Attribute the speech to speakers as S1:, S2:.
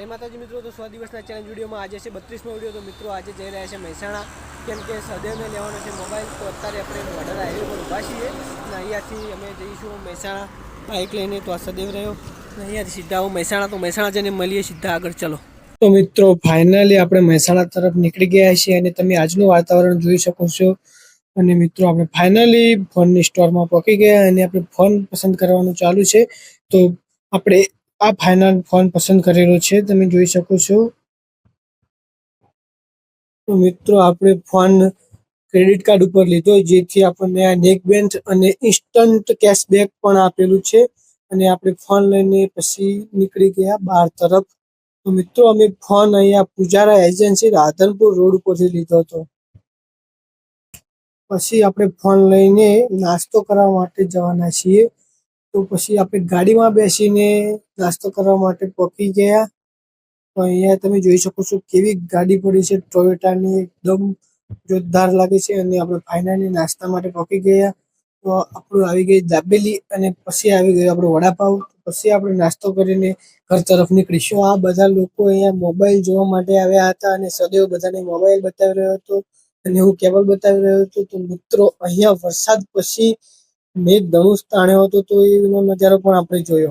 S1: જય માતાજી મિત્રો, તો સો દિવસના ચેલેન્જ વિડીયોમાં આજે છે બત્રીસમો વીડિયો. તો મિત્રો, આજે જઈ રહ્યા છે મહેસાણા. કેમ કે સદેવને લેવાનો છે મોબાઈલ તો અત્યારે આપણે વડોદરા હાઈવે પર ઊભા છીએ અને અહીંયાથી અમે જઈશું મહેસાણા. બાઇક લઈને. તો આ સદેવ રહ્યો. અને અહીંયાથી સીધા આવું મહેસાણા. તો મહેસાણા જઈને મળીએ સીધા આગળ. ચલો. તો મિત્રો ફાઇનલી આપણે મહેસાણા તરફ નીકળી ગયા છીએ અને તમે આજનું વાતાવરણ જોઈ શકો છો. અને મિત્રો, આપણે ફાઇનલી ફોનની સ્ટોરમાં પહોંચી ગયા અને આપણે ફોન પસંદ કરવાનું ચાલુ છે. તો આપણે આ ફાઇનલ ફોન પસંદ કરેલો છે તમે જોઈ શકો છો. તો મિત્રો આપણે ફોન ક્રેડિટ કાર્ડ ઉપર લીધો જેથી આપણને આ નેક બેન્ડ અને ઇન્સ્ટન્ટ કેશબેક પણ આપેલું છે અને આપણે ફોન લઈને પછી નીકળી ગયા બહાર તરફ. તો મિત્રો અમે ફોન અહીંયા પૂજારા એજન્સી રાધનપુર રોડ ઉપરથી લીધો હતો. પછી આપણે ફોન લઈને નાસ્તો કરવા માટે જવાના છીએ. તો પછી આપણે ગાડીમાં બેસીને નાસ્તો કરવા માટે પહોંચી ગયા. તો અહીંયા તમે જોઈ શકો છો કેવી ગાડી પડી છે. ટોયોટાની એકદમ જોરદાર લાગે છે અને આપણે ફાઇનલી નાસ્તા માટે પહોંચી ગયા. તો આપણું આવી ગઈ દાબેલી અને પછી આવી ગયું આપણો વડાપાવ. પછી આપણે નાસ્તો કરીને ઘર તરફ નીકળીશું. આ બધા લોકો અહીંયા મોબાઈલ જોવા માટે આવ્યા હતા અને સદૈવ બધાને મોબાઈલ બતાવી રહ્યો હતો અને હું કેબલ બતાવી રહ્યો હતો. તો મિત્રો, અહીંયા વરસાદ પછી મેઘ ધનુષ તાણ્યો હતો તો એનો નજારો પણ આપણે જોયો.